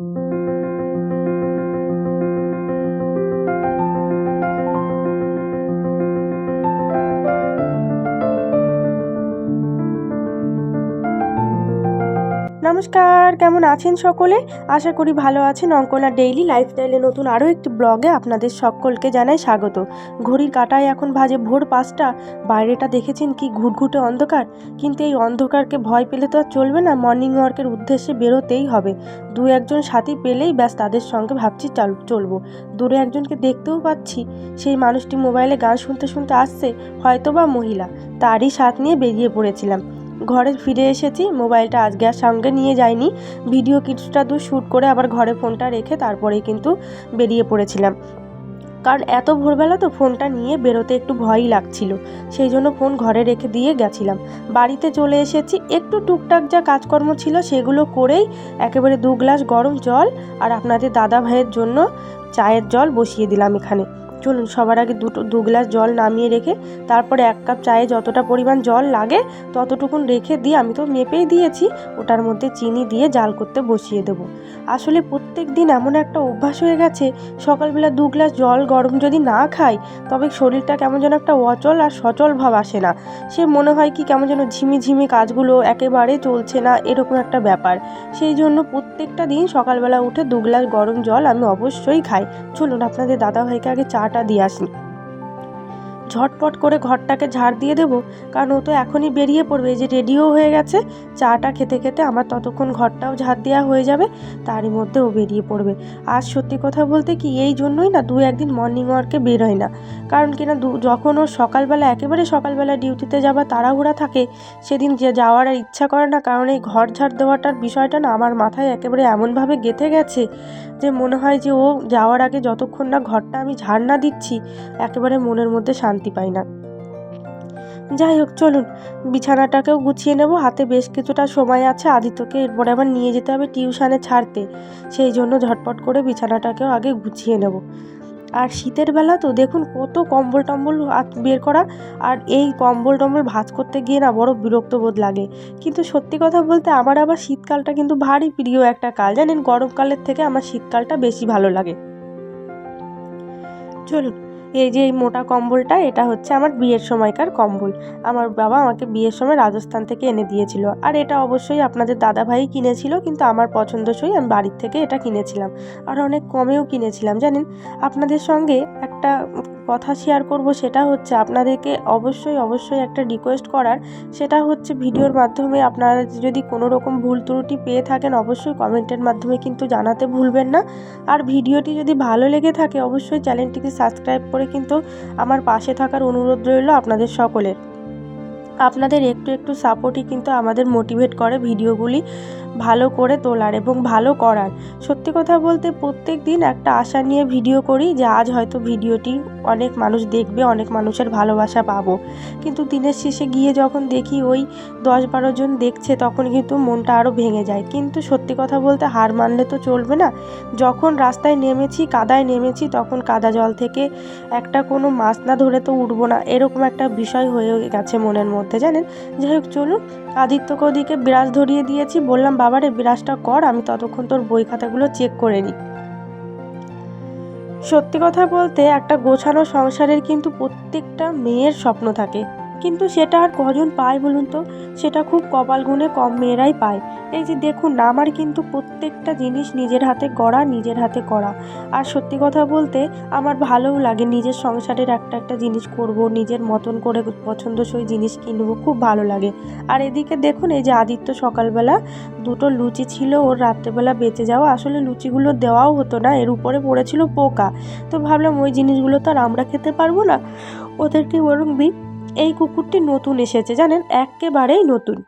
thank you নমস্কার, কেমন আছেন সকলে? আশা করি ভালো আছেন। অঙ্কনা ডেইলি লাইফস্টাইলে নতুন আরও একটি ব্লগে আপনাদের সকলকে জানাই স্বাগত। ঘড়ির কাটায় এখন বাজে ভোর পাঁচটা। বাইরেটা দেখেছেন কি ঘুটঘুটে অন্ধকার? কিন্তু এই অন্ধকারকে ভয় পেলে তো আর চলবে না। মর্নিং ওয়ার্কের উদ্দেশ্যে বেরোতেই হবে। দু একজন সাথী পেলেই ব্যাস তাদের সঙ্গে ভাবছি চাল চলবো। দূরে একজনকে দেখতেও পাচ্ছি। সেই মানুষটি মোবাইলে গান শুনতে শুনতে আসছে, হয়তোবা মহিলা। তারই সাথ নিয়ে বেরিয়ে পড়েছিলাম। ঘরে ফিরে এসেছি, মোবাইলটা আজকে আর সঙ্গে নিয়ে যাইনি। ভিডিও কিছুটা দূর শ্যুট করে আবার ঘরে ফোনটা রেখে তারপরেই কিন্তু বেরিয়ে পড়েছিলাম। কারণ এত ভোরবেলা তো ফোনটা নিয়ে বেরোতে একটু ভয়ই লাগছিল, সেই জন্য ফোন ঘরে রেখে দিয়ে গেছিলাম। বাড়িতে চলে এসেছি, একটু টুকটাক যা কাজকর্ম ছিল সেগুলো করেই একেবারে দু গ্লাস গরম জল আর আপনাদের দাদা ভাইয়ের জন্য চায়ের জল বসিয়ে দিলাম এখানে। চলুন, সবার আগে দুটো, দু গ্লাস জল নামিয়ে রেখে তারপরে এক কাপ চায়ে যতটা পরিমাণ জল লাগে ততটুকুন রেখে দিয়ে, আমি তো মেপেই দিয়েছি, ওটার মধ্যে চিনি দিয়ে জাল করতে বসিয়ে দেবো। আসলে প্রত্যেক দিন এমন একটা অভ্যাস হয়ে গেছে, সকালবেলা দু গ্লাস জল গরম যদি না খাই, তবে শরীরটা কেমন যেন একটা অচল আর সচল ভাব আসে না। সে মনে হয় কি কেমন যেন ঝিমি ঝিমি কাজগুলো একেবারে চলছে না, এরকম একটা ব্যাপার। সেই জন্য প্রত্যেকটা দিন সকালবেলা উঠে দু গ্লাস গরম জল আমি অবশ্যই খাই। চলুন, আপনাদের দাদাভাইকে আগে চাটা দিয়ে আসি। ঝটপট করে ঘরটাকে ঝাড় দিয়ে দেবো, কারণ ও তো এখনই বেরিয়ে পড়বে। যে রেডিও হয়ে গেছে, চাটা খেতে খেতে আমার ততক্ষণ ঘরটাও ঝাড় দেওয়া হয়ে যাবে, তারই মধ্যে ও বেরিয়ে পড়বে। আর সত্যি কথা বলতে কি, এই জন্যই না দু একদিন মর্নিং ওয়ার্কে বেরোয় না। কারণ কিনা দু, যখন ওর সকালবেলা, একেবারে সকালবেলা ডিউটিতে যাবার তাড়াহুড়া থাকে, সেদিন যে যাওয়ার আর ইচ্ছা করে না, কারণ এই ঘর ঝাড় দেওয়াটার বিষয়টা না আমার মাথায় একেবারে এমনভাবে গেঁথে গেছে, যে মনে হয় যে ও যাওয়ার আগে যতক্ষণ না ঘরটা আমি ঝাড় না দিচ্ছি, একেবারে মনের মধ্যে শান্তি পাই না। যাই হোক চলুন, বিছানাটাকেও গুছিয়ে নেব। হাতে বেশ কিছুটা সময় আছে, আদিত্যকে এরপরে আবার নিয়ে যেতে হবে টিউশানে ছাড়তে। সেই জন্য ঝটপট করে বিছানাটাকেও আগে গুছিয়ে নেব। আর শীতের বেলা তো দেখুন, কত কম্বল টম্বল বের করা, আর এই কম্বল টম্বল ভাজ করতে গিয়ে না বড় বিরক্ত বোধ লাগে। কিন্তু সত্যি কথা বলতে আমার আবার শীতকালটা কিন্তু ভারী প্রিয় একটা কাল। জানেন, গরমকালের থেকে আমার শীতকালটা বেশি ভালো লাগে। চলুন এই যে এই মোটা কম্বলটা, এটা হচ্ছে আমার বিয়ের সময়কার কম্বল। আমার বাবা আমাকে বিয়ের সময় রাজস্থান থেকে এনে দিয়েছিল। আর এটা অবশ্যই আপনাদের দাদাভাই কিনেছিল, কিন্তু আমার পছন্দসই আমি বাড়ির থেকে এটা কিনেছিলাম। আর অনেক কমেও কিনেছিলাম, জানেন? আপনাদের সঙ্গে একটা কথা শেয়ার করব সেটা হচ্ছে আপনাদেরকে অবশ্যই অবশ্যই একটা রিকোয়েস্ট করার। সেটা হচ্ছে ভিডিওর মাধ্যমে আপনারা যদি কোনো রকম ভুল ত্রুটি পেয়ে থাকেন, অবশ্যই কমেন্টের মাধ্যমে কিন্তু জানাতে ভুলবেন না। আর ভিডিওটি যদি ভালো লেগে থাকে, অবশ্যই চ্যানেলটিকে সাবস্ক্রাইব করে কিন্তু আমার পাশে থাকার অনুরোধ রইল আপনাদের সকলের। আপনাদের একটু একটু সাপোর্টই কিন্তু আমাদের মোটিভেট করে ভিডিওগুলি ভালো করে তোলার এবং ভালো করার। সত্যি কথা বলতে প্রত্যেক দিন একটা আশা নিয়ে ভিডিও করি যে আজ হয়তো ভিডিওটি অনেক মানুষ দেখবে, অনেক মানুষের ভালোবাসা পাবো। কিন্তু দিনের শেষে গিয়ে যখন দেখি ওই দশ বারো জন দেখছে তখন কিন্তু মনটা আরও ভেঙে যায়। কিন্তু সত্যি কথা বলতে হার মানলে তো চলবে না। যখন রাস্তায় নেমেছি, কাদায় নেমেছি, তখন কাদা জল থেকে একটা কোনো মাছ না ধরে তো উঠবো না। এরকম একটা বিষয় হয়ে গেছে মনের মধ্যে। জানেন? যাই হোক, চলুন। আদিত্যকে ওদিকে বিরাজ ধরিয়ে দিয়েছি। বললাম, বাবারে, বিরাজটা কর, আমি ততক্ষণ তোর বই খাতাগুলো চেক করে নিই। সত্যি কথা বলতে একটা গোছানো সংসারের কিন্তু প্রত্যেকটা মেয়ের স্বপ্ন থাকে। কিন্তু সেটা আর কজন পায় বলুন তো? সেটা খুব কপাল গুণে কম মেয়েরাই পায়। এই যে দেখুন, আমার কিন্তু প্রত্যেকটা জিনিস নিজের হাতে গড়া নিজের হাতে করা। আর সত্যি কথা বলতে, আমার ভালোও লাগে নিজের সংসারের একটা একটা জিনিস করব, নিজের মতন করে পছন্দসই জিনিস কিনবো, খুব ভালো লাগে। আর এদিকে দেখুন, এই যে আদিত্য সকালবেলা দুটো লুচি ছিল, ওর রাত্রেবেলা বেঁচে যাওয়া। আসলে লুচিগুলো দেওয়াও হতো না, এর উপরে পড়েছিল পোকা। তো ভাবলাম ওই জিনিসগুলো তো আর আমরা খেতে পারব না। ওদেরকে বরং দিই এই কুকুরটি নতুন এসেছে, জানেন? একেবারেই নতুন।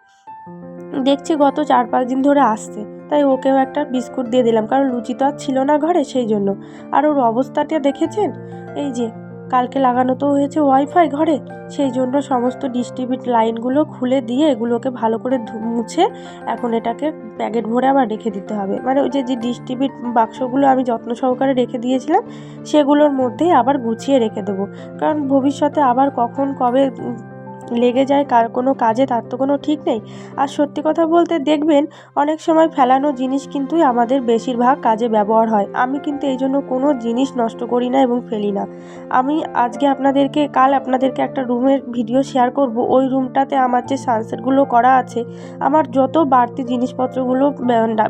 দেখছি গত চার পাঁচ দিন ধরে আসছে, তাই ওকেও একটা বিস্কুট দিয়ে দিলাম, কারণ লুচি তো আর ছিল না ঘরে সেই জন্য। আর ওর অবস্থাটা দেখেছেন? এই যে কালকে লাগানো তো হয়েছে ওয়াইফাই ঘরে। সেই জন্য সমস্ত ডিস্ট্রিবিউট লাইনগুলো খুলে দিয়ে এগুলোকে ভালো করে মুছে এখন এটাকে প্যাকেট ভরে আবার রেখে দিতে হবে। মানে ওই যে ডিস্ট্রিবিউট বাক্সগুলো আমি যত্ন সহকারে রেখে দিয়েছিলাম, সেগুলোর মধ্যেই আবার গুছিয়ে রেখে দেবো। কারণ ভবিষ্যতে আবার কখন কবে লেগে যায়, কার কোনো কাজে তার তো কোনো ঠিক নেই। আর সত্যি কথা বলতে দেখবেন, অনেক সময় ফেলানো জিনিস কিন্তু আমাদের বেশিরভাগ কাজে ব্যবহার হয়। আমি কিন্তু এই জন্য কোনো জিনিস নষ্ট করি না এবং ফেলি না। আমি আজকে আপনাদেরকে, কাল আপনাদেরকে একটা রুমের ভিডিও শেয়ার করব। ওই রুমটাতে আমার যে সানসেটগুলো করা আছে, আমার যত বাড়তি জিনিসপত্রগুলো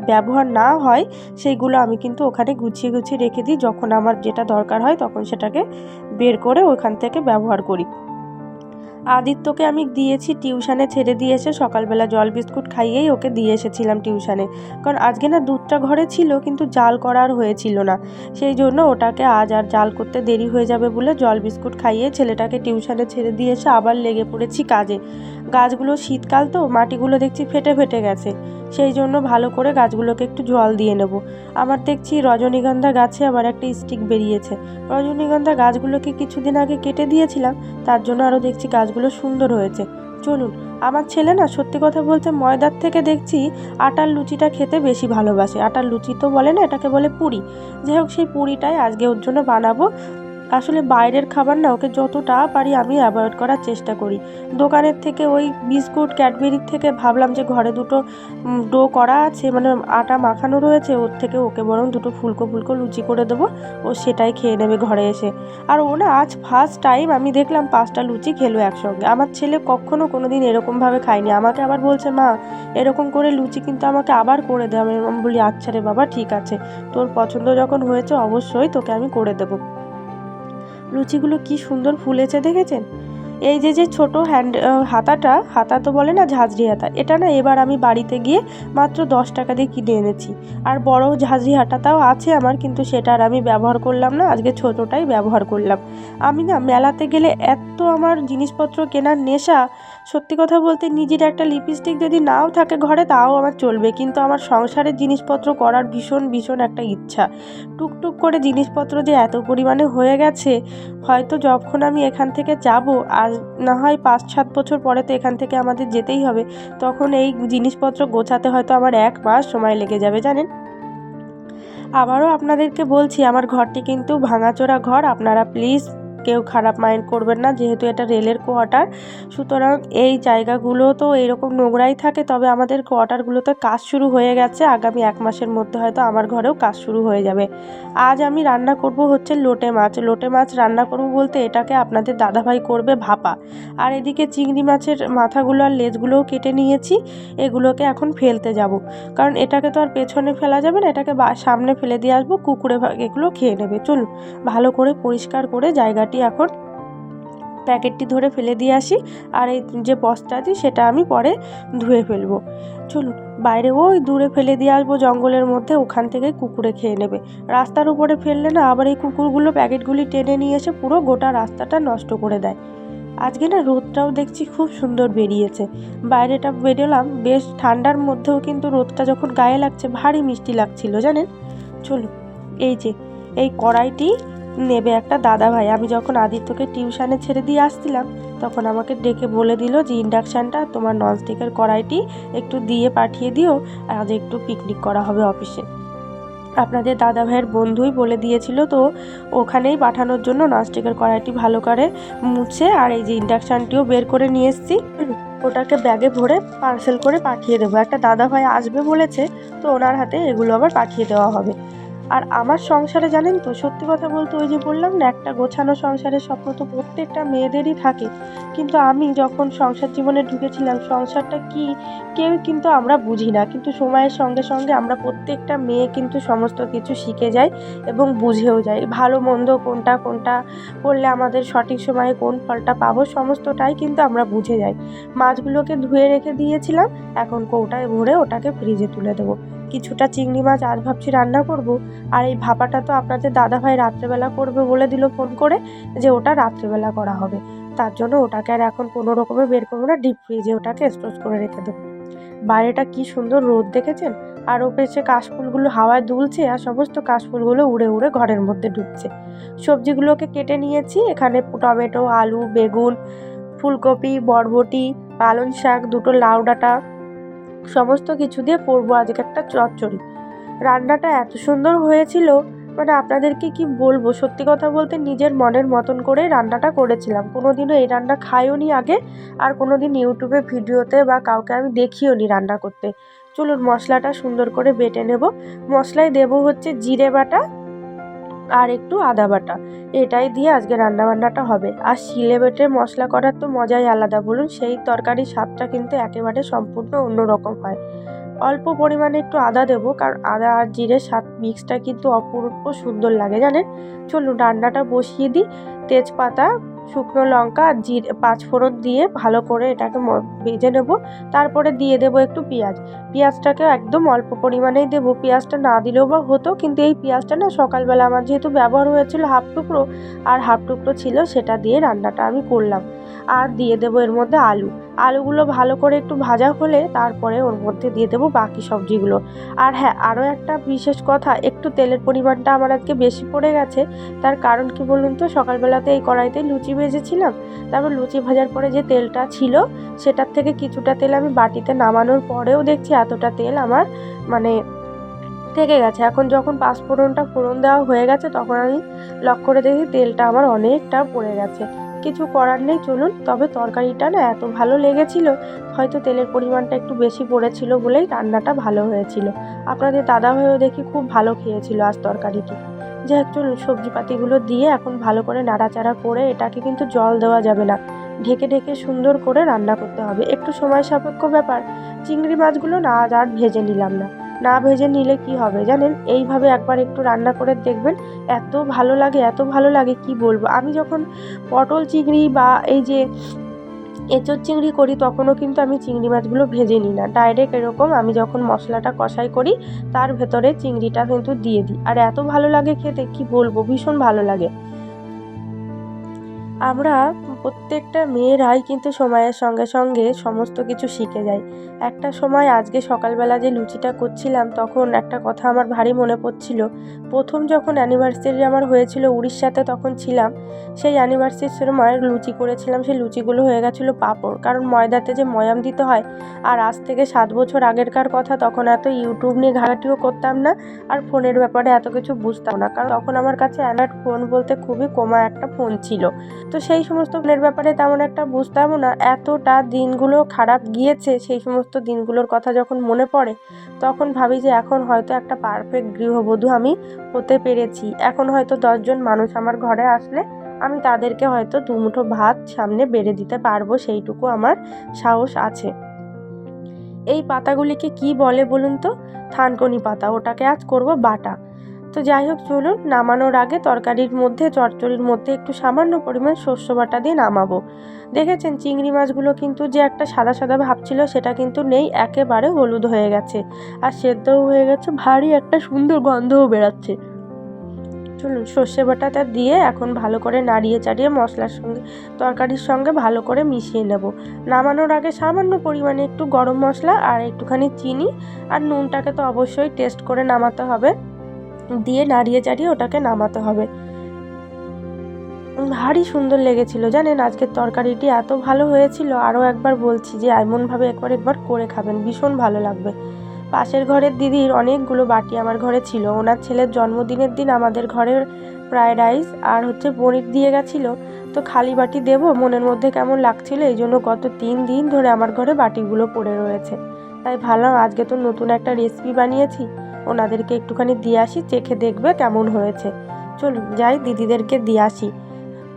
ব্যবহার না হয়, সেইগুলো আমি কিন্তু ওখানে গুছিয়ে গুছিয়ে রেখে দিই। যখন আমার যেটা দরকার হয়, তখন সেটাকে বের করে ওখান থেকে ব্যবহার করি। আদিত্যকে আমি দিয়েছি, টিউশানে ছেড়ে দিয়ে এসে সকালবেলা জল বিস্কুট খাইয়েই ওকে দিয়ে এসেছিলাম টিউশানে। কারণ আজকে না দুধটা ঘরে ছিল, কিন্তু জাল করার হয়েছিল না। সেই জন্য ওটাকে আজ আর জাল করতে দেরি হয়ে যাবে বলে জল বিস্কুট খাইয়ে ছেলেটাকে টিউশানে ছেড়ে দিয়ে এসে আবার লেগে পড়েছি কাজে। গাছগুলো শীতকাল তো, মাটিগুলো দেখছি ফেটে ফেটে গেছে। সেই জন্য ভালো করে গাছগুলোকে একটু জল দিয়ে নেব। আমার দেখছি রজনীগন্ধা গাছে আবার একটা স্টিক বেরিয়েছে। রজনীগন্ধা গাছগুলোকে কিছুদিন আগে কেটে দিয়েছিলাম, তার জন্য আরও দেখছি গাছগুলো সুন্দর হয়েছে। চলুন, আমার ছেলে না সত্যি কথা বলতে ময়দার থেকে দেখছি আটার লুচিটা খেতে বেশি ভালোবাসে। আটার লুচি তো বলে না, এটাকে বলে পুরি। যাই হোক, সেই পুরিটাই আজকে ওর জন্য বানাবো। আসলে বাইরের খাবার না ওকে যতটা পারি আমি অ্যাভয়েড করার চেষ্টা করি। দোকানের থেকে ওই বিস্কুট ক্যাডবেরির থেকে ভাবলাম যে ঘরে দুটো ডো করা আছে মানে আটা মাখানো রয়েছে, ওর থেকে ওকে বরং দুটো ফুলকো ফুলকো লুচি করে দেবো, ও সেটাই খেয়ে নেবে ঘরে এসে। আর ও না আজ ফার্স্ট টাইম আমি দেখলাম পাঁচটা লুচি খেলো একসঙ্গে। আমার ছেলে কখনো কোনো দিন এরকমভাবে খায়নি। আমাকে আবার বলছে, মা, এরকম করে লুচি কিন্তু আমাকে আবার করে দে। আমি আমি বলি আচ্ছা রে বাবা, ঠিক আছে। তোর পছন্দ যখন হয়েছে অবশ্যই তোকে আমি করে দেবো। লুচিগুলো কি সুন্দর ফুলেছে দেখেছেন? এই যে যে ছোট হ্যান্ড হাতাটা, হাতা তো বলে না ঝাঁঝরি হাতা, এটা না এবার আমি বাড়িতে গিয়ে মাত্র দশ টাকা দিয়ে কিনে এনেছি। আর বড় ঝাঁঝরি হাতাটাও আছে আমার, কিন্তু সেটা আর আমি ব্যবহার করলাম না, আজকে ছোটোটাই ব্যবহার করলাম। আমি না মেলাতে গেলে এত আমার জিনিসপত্র কেনার নেশা সত্যি কথা বলতে নিজের একটা লিপস্টিক যদি নাও থাকে ঘরে, তাও আমার চলবে। কিন্তু আমার সংসারের জিনিসপত্র করার ভীষণ ভীষণ একটা ইচ্ছা। টুকটুক করে জিনিসপত্র যে এত পরিমাণে হয়ে গেছে, হয়তো যখন আমি এখান থেকে যাব, আর না হয় পাঁচ সাত বছর পরে তো এখান থেকে আমাদের যেতেই হবে, তখন এই জিনিসপত্র গোছাতে হয়তো আমার এক মাস সময় লেগে যাবে, জানেন? আবারও আপনাদেরকে বলছি, আমার ঘরটি কিন্তু ভাঙাচোরা ঘর, আপনারা প্লিজ কেউ খারাপ মাইন্ড করবেন না, যেহেতু এটা রেলের কোয়ার্টার সুতরাং এই জায়গাগুলো তো এরকম নোংরাই থাকে, তবে আমাদের কোয়ার্টারগুলোতে কাজ শুরু হয়ে গেছে, আগামী এক মাসের মধ্যে হয়তো আমার ঘরেও কাজ শুরু হয়ে যাবে। আজ আমি রান্না করব হচ্ছে লোটে মাছ লোটে মাছ রান্না করব বলতে এটাকে আপনাদের দাদাভাই করবে ভাপা, আর এদিকে চিংড়ি মাছের মাথাগুলো আর লেজগুলোও কেটে নিয়েছি, এগুলোকে এখন ফেলতে যাব, কারণ এটাকে তো আর পেছনে ফেলা যাবে না, এটাকে সামনে ফেলে দিয়ে আসব, কুকুরে এগুলো খেয়ে নেবে, চলুন ভালো করে পরিষ্কার করে জায়গাটি এখন প্যাকেটটি ধরে ফেলে দিয়ে আসি আর এই যে বস্তাটি সেটা আমি পরে ধুয়ে ফেলব। চলুন, বাইরে ওই দূরে ফেলে দিয়ে আসব জঙ্গলের মধ্যে, ওখান থেকে কুকুরে খেয়ে নেবে। রাস্তার উপরে ফেললে না আবার এই কুকুরগুলো প্যাকেটগুলি টেনে নিয়ে এসে পুরো গোটা রাস্তাটা নষ্ট করে দেয়। আজকে না রোদটাও দেখছি খুব সুন্দর বেরিয়েছে। বাইরেটা বেরোলাম, বেশ ঠান্ডার মধ্যেও কিন্তু রোদটা যখন গায়ে লাগছে, ভারী মিষ্টি লাগছিল, জানেন? চলুন, এই যে, এই কড়াইটি নেবে একটা দাদা ভাই। আমি যখন আদিত্যকে টিউশানে ছেড়ে দিয়ে আসছিলাম, তখন আমাকে ডেকে বলে দিল যে, ইন্ডাকশানটা তোমার ননস্টিকের কড়াইটি একটু দিয়ে পাঠিয়ে দিও, আজ একটু পিকনিক করা হবে অফিসে। আপনাদের দাদা ভাইয়ের বন্ধুই বলে দিয়েছিল, তো ওখানেই পাঠানোর জন্য ননস্টিকের কড়াইটি ভালো করে মুছে আর এই যে ইন্ডাকশানটিও বের করে নিয়ে এসেছি, ওটাকে ব্যাগে ভরে পার্সেল করে পাঠিয়ে দেবো। একটা দাদা ভাই আসবে বলেছে, তো ওনার হাতে এগুলো আবার পাঠিয়ে দেওয়া হবে। আর আমার সংসারে জানেন তো, সত্যি কথা বলতে ওই যে বললাম না, একটা গোছানো সংসারের স্বপ্ন তো প্রত্যেকটা মেয়েদেরই থাকে। কিন্তু আমি যখন সংসার জীবনে ঢুকেছিলাম, সংসারটা কি, কেউ কিন্তু আমরা বুঝি না। কিন্তু সময়ের সঙ্গে সঙ্গে আমরা প্রত্যেকটা মেয়ে কিন্তু সমস্ত কিছু শিখে যাই এবং বুঝেও যাই। ভালো মন্দ কোনটা কোনটা করলে আমাদের সঠিক সময়ে কোন ফলটা পাবো, সমস্তটাই কিন্তু আমরা বুঝে যাই। মাছগুলোকে ধুয়ে রেখে দিয়েছিলাম, এখন কৌটায় ভরে ওটাকে ফ্রিজে তুলে দেবো। কিছুটা চিংড়ি মাছ আজ ভাবছি রান্না করব, আর এই ভাপাটা তো আপনাদের দাদাভাই রাত্রেবেলা করবে বলে দিল ফোন করে যে ওটা রাত্রেবেলা করা হবে। তার জন্য ওটাকে আর এখন কোনো রকমে বের করব না ডিপ ফ্রিজে ওটাকে স্টোর করে রেখে দেবো। বাইরেটা কি সুন্দর রোদ দেখেছেন? আর ওপেছে কাশফুলগুলো হাওয়ায় দুলছে আর সমস্ত কাশফুলগুলো উড়ে উড়ে ঘরের মধ্যে ঢুকছে। সবজিগুলোকে কেটে নিয়েছি, এখানে টমেটো, আলু, বেগুন, ফুলকপি, বরবটি, পালং শাক, দুটো লাউ ডাঁটা সমস্ত কিছু দিয়ে করব আজকে একটা চচ্চড়ি। রান্নাটা এত সুন্দর হয়েছিল মানে আপনাদেরকে কি বলব, সত্যি কথা বলতে নিজের মনের মতন করে রান্নাটা করেছিলাম। কোনো দিনও এই রান্না খাইও নি আগে, আর কোনো দিন ইউটিউবে ভিডিওতে বা কাউকে আমি দেখিও নি রান্না করতে। চলুন মশলাটা সুন্দর করে বেটে নেব। মশলায় দেবো হচ্ছে জিরে বাটা আর একটু আদা বাটা। এটাই দিয়ে আজকে রান্নাবান্নাটা হবে। আর শিলে বেটে মশলা করার তো মজাই আলাদা, বলুন। সেই তরকারির স্বাদটা কিন্তু একেবারে সম্পূর্ণ অন্যরকম হয়। অল্প পরিমাণে একটু আদা দেবো, কারণ আদা আর জিরের স্বাদ মিক্সটা কিন্তু অপূর্ব সুন্দর লাগে, জানেন? চলুন, রান্নাটা বসিয়ে দিই। তেজপাতা শুকনো লঙ্কা আর জিরে, পাঁচফোড়ন দিয়ে ভালো করে এটাকে ভেজে নেব। তারপরে দিয়ে দেব একটু পেঁয়াজ। পেঁয়াজটাকে একদম অল্প পরিমাণেই দেবো। পেঁয়াজটা না দিলেও বা হতো, কিন্তু এই পেঁয়াজটা না সকালবেলা আমার যেহেতু ব্যবহার হয়েছিল হাফ টুকরো, আর হাফ টুকরো ছিল সেটা দিয়ে রান্নাটা আমি করলাম। আর দিয়ে দেবো এর মধ্যে আলু। আলুগুলো ভালো করে একটু ভাজা হলে তারপরে ওর মধ্যে দিয়ে দেবো বাকি সবজিগুলো। আর হ্যাঁ আরও একটা বিশেষ কথা, একটু তেলের পরিমাণটা আমার আজকে বেশি পড়ে গেছে। তার কারণ কি বলুন তো, সকালবেলাতে এই কড়াইতে লুচি ভেজেছিলাম। তারপর লুচি ভাজার পরে যে তেলটা ছিল, সেটার থেকে কিছুটা তেল আমি বাটিতে নামানোর পরেও দেখছি এতটা তেল আমার মানে থেকে গেছে। এখন যখন পাঁচফোড়নটা ফোড়ন দেওয়া হয়ে গেছে, তখন আমি লক্ষ্য করে দেখি তেলটা আমার অনেকটা পড়ে গেছে। কিছু করার নেই, চলুন। তবে তরকারিটা না এত ভালো লেগেছিল, হয়তো তেলের পরিমাণটা একটু বেশি পড়েছিল বলেই রান্নাটা ভালো হয়েছিল। আপনাদের দাদা ভাইও দেখি খুব ভালো খেয়েছিল আজ তরকারিটি। হোক, চলুন সবজিপাতিগুলো দিয়ে এখন ভালো করে নাড়াচাড়া করে এটাকে কিন্তু জল দেওয়া যাবে না। ঢেকে ঢেকে সুন্দর করে রান্না করতে হবে। একটু সময় সাপেক্ষ ব্যাপার। চিংড়ি মাছগুলো না আর ভেজে নিলাম না। না ভেজে নিলে কি হবে জানেন? এইভাবে একবার একটু রান্না করে দেখবেন, এত ভালো লাগে, এত ভালো লাগে, কি বলব? আমি যখন পটল চিংড়ি বা এই যে এঁচোড় চিংড়ি করি, তখনও কিন্তু আমি চিংড়ি মাছগুলো ভেজে নিই না। ডাইরেক্ট এরকম আমি যখন মশলাটা কষাই করি, তার ভেতরে চিংড়িটা কিন্তু দিয়ে দিই। আর এত ভালো লাগে খেতে, কি বলব? ভীষণ ভালো লাগে। আমরা প্রত্যেকটা মেয়েরাই কিন্তু সময়ের সঙ্গে সঙ্গে সমস্ত কিছু শিখে যায়। একটা সময় আজকে সকালবেলা যে লুচিটা করছিলাম, তখন একটা কথা আমার ভারী মনে পড়ছিল। প্রথম যখন অ্যানিভার্সারি আমার হয়েছিল উড়িষ্যাতে তখন ছিলাম, সেই অ্যানিভার্সারির সময় লুচি করেছিলাম, সেই লুচিগুলো হয়ে গেছিল পাঁপড়। কারণ ময়দাতে যে ময়াম দিতে হয়, আর আজ থেকে সাত বছর আগেরকার কথা, তখন এত ইউটিউব নিয়ে ঘাটাটিও করতাম না, আর ফোনের ব্যাপারে এত কিছু বুঝতাম না। কারণ তখন আমার কাছে অ্যান্ড্রয়েড ফোন বলতে খুবই কমা একটা ফোন ছিল। তো সেই সমস্ত ফোনের ব্যাপারে তেমন একটা বুঝতামও না। এতটা দিনগুলো খারাপ গিয়েছে, সেই সমস্ত দিনগুলোর কথা যখন মনে পড়ে, তখন ভাবি যে এখন হয়তো একটা পারফেক্ট গৃহবধূ আমি হতে পেরেছি। এখন হয়তো দশজন মানুষ আমার ঘরে আসলে আমি তাদেরকে হয়তো দুমুঠো ভাত সামনে বেড়ে দিতে পারব, সেইটুকু আমার সাহস আছে। এই পাতাগুলিকে কি বলে বলুন তো? থানকনি পাতা, ওটাকে আজ করব বাটা। তো যাই হোক, চলুন, নামানোর আগে তরকারির মধ্যে, চচ্চড়ির মধ্যে একটু সামান্য পরিমাণ শস্য বাটা দিয়ে নামাবো। দেখেছেন, চিংড়ি মাছগুলো কিন্তু যে একটা সাদা সাদা ভাব ছিল, সেটা কিন্তু নেই, একেবারে হলুদ হয়ে গেছে। আর সেদ্ধও হয়ে গেছে, ভারী একটা সুন্দর গন্ধও বেরাচ্ছে। চলুন, সর্ষে বাটাটা দিয়ে এখন ভালো করে নাড়িয়ে চাড়িয়ে মশলার সঙ্গে, তরকারির সঙ্গে ভালো করে মিশিয়ে নেব। নামানোর আগে সামান্য পরিমাণে একটু গরম মশলা আর একটুখানি চিনি, আর নুনটাকে তো অবশ্যই টেস্ট করে নামাতে হবে। দিয়ে নাড়িয়ে চাড়িয়ে ওটাকে নামাতে হবে। ভারী সুন্দর লেগেছিল, জানেন? আজকের তরকারিটি এত ভালো হয়েছিল, আরও একবার বলছি যে এমনভাবে একবার একবার করে খাবেন, ভীষণ ভালো লাগবে। পাশের ঘরের দিদির অনেকগুলো বাটি আমার ঘরে ছিল। ওনার ছেলের জন্মদিনের দিন আমাদের ঘরের ফ্রায়েড রাইস আর হচ্ছে পনির দিয়ে গেছিল। তো খালি বাটি দেবো, মনের মধ্যে কেমন লাগছিল, এই জন্য গত তিন দিন ধরে আমার ঘরে বাটিগুলো পড়ে রয়েছে। তাই ভাবলাম আজকে তো নতুন একটা রেসিপি বানিয়েছি। ওনাদেরকে একটুখানি দিয়ে আসি, চেখে দেখবে কেমন হয়েছে। চলুন যাই, দিদিদেরকে দিয়ে আসি।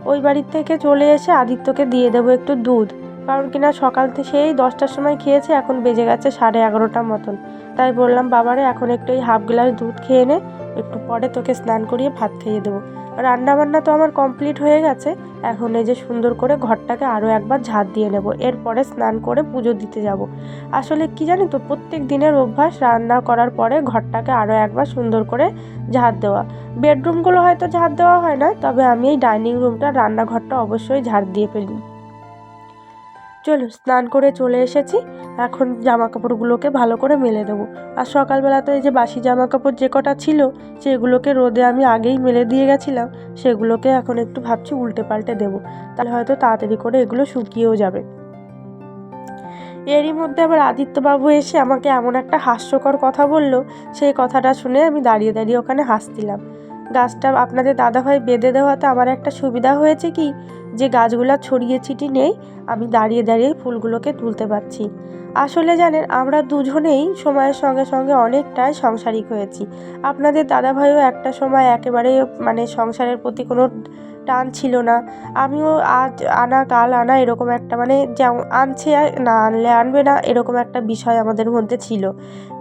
ওই বাড়ির থেকে চলে এসে আদিত্যকে দিয়ে দেবো একটু দুধ। কারণ কিনা সকাল থেকে সেই দশটার সময় খেয়েছে, এখন বেজে গেছে সাড়ে এগারোটার মতন। তাই বললাম, বাবারে, এখন একটু এই হাফ গ্লাস দুধ খেয়ে নে একটু পরে তোকে স্নান করিয়ে ভাত খাইয়ে দেবো। রান্নাবান্না তো আমার কমপ্লিট হয়ে গেছে। এখন এই যে সুন্দর করে ঘরটাকে আরও একবার ঝাঁট দিয়ে নেব। এরপরে স্নান করে পুজো দিতে যাব। আসলে কি জানি তো, প্রত্যেক দিনের অভ্যাস রান্না করার পরে ঘরটাকে আরও একবার সুন্দর করে ঝাঁট দেওয়া। বেডরুমগুলো হয়তো ঝাঁট দেওয়া হয় না, তবে আমি এই ডাইনিং রুমটা রান্নাঘরটা অবশ্যই ঝাড় দিয়ে ফেলি। চলো, স্নান করে চলে এসেছি। এখন জামা কাপড়গুলোকে ভালো করে মেলে দেবো। আর সকালবেলাতে এই যে বাসি জামা কাপড় যে কটা ছিল, সেগুলোকে রোদে আমি আগেই মেলে দিয়ে গেছিলাম। সেগুলোকে এখন একটু ভাবছি উল্টে পাল্টে দেবো। তাহলে হয়তো তাড়াতাড়ি করে এগুলো শুকিয়েও যাবে। এরই মধ্যে আবার আদিত্যবাবু এসে আমাকে এমন একটা হাস্যকর কথা বলল। সেই কথাটা শুনে আমি দাঁড়িয়ে দাঁড়িয়ে ওখানে হাসছিলাম। গাছটা আপনাদের দাদাভাই বেঁধে দেওয়াতে আমার একটা সুবিধা হয়েছে কি? যে গাছগুলো ছড়িয়ে ছিটি নেই, আমি দাঁড়িয়ে দাঁড়িয়ে ফুলগুলোকে তুলতে পারছি। আসলে জানেন, আমরা দুজনেই সময়ের সঙ্গে সঙ্গে অনেকটাই সাংসারিক হয়েছি। আপনাদের দাদাভাইও একটা সময় একেবারে মানে সংসারের প্রতি কোনো টান ছিল না। আমিও আজ আনা, কাল আনা এরকম একটা মানে যেমন আনছে না আনলে আনবে না এরকম একটা বিষয় আমাদের মধ্যে ছিল।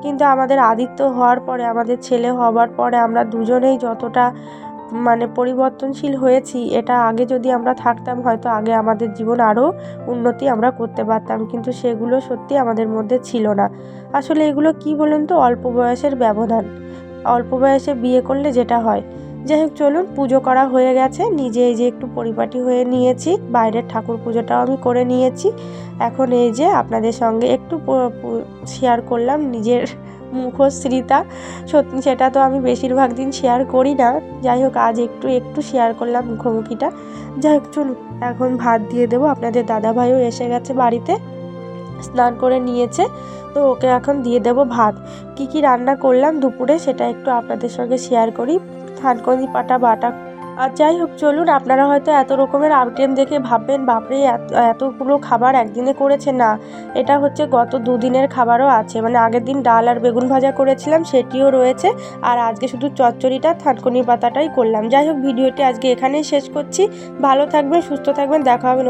কিন্তু আমাদের আদিত্য হওয়ার পরে, আমাদের ছেলে হবার পরে আমরা দুজনেই যতটা মানে পরিবর্তনশীল হয়েছি, এটা আগে যদি আমরা থাকতাম, হয়তো আগে আমাদের জীবন আরও উন্নতি আমরা করতে পারতাম, কিন্তু সেগুলো সত্যি আমাদের মধ্যে ছিল না। আসলে এগুলো কি বলুন তো? অল্প বয়সের ব্যবধান। অল্প বয়সে বিয়ে করলে যেটা হয়। যাই হোক, চলুন, পুজো করা হয়ে গেছে, নিজে এই যে একটু পরিপাটি হয়ে নিয়েছি, বাইরের ঠাকুর পুজোটাও আমি করে নিয়েছি। এখন এই যে আপনাদের সঙ্গে একটু শেয়ার করলাম নিজের মুখশ্রীতা। সত্যি সেটা তো আমি বেশিরভাগ দিন শেয়ার করি না। যাই হোক, আজ একটু একটু শেয়ার করলাম মুখোমুখিটা। যাই হোক, চলুন, এখন ভাত দিয়ে দেবো। আপনাদের দাদাভাইও এসে গেছে বাড়িতে, স্নান করে নিয়েছে। তো ওকে এখন দিয়ে দেবো ভাত। কি কি রান্না করলাম দুপুরে সেটা একটু আপনাদের সঙ্গে শেয়ার করি। থানকনি, পাটা, বাটা আর যাই হোক, চলুন, আপনারা হয়তো এত রকমের আইটেম দেখে ভাববেন, বাপরে, এত, এতগুলো খাবার একদিনে করেছে না। এটা হচ্ছে গত দুদিনের খাবারও আছে। মানে আগের দিন ডাল আর বেগুন ভাজা করেছিলাম, সেটিও রয়েছে। আর আজকে শুধু চচ্চড়িটা থানকুনি পাতাটাই করলাম। যাই হোক, ভিডিওটি আজকে এখানেই শেষ করছি। ভালো থাকবেন, সুস্থ থাকবেন, দেখা হবে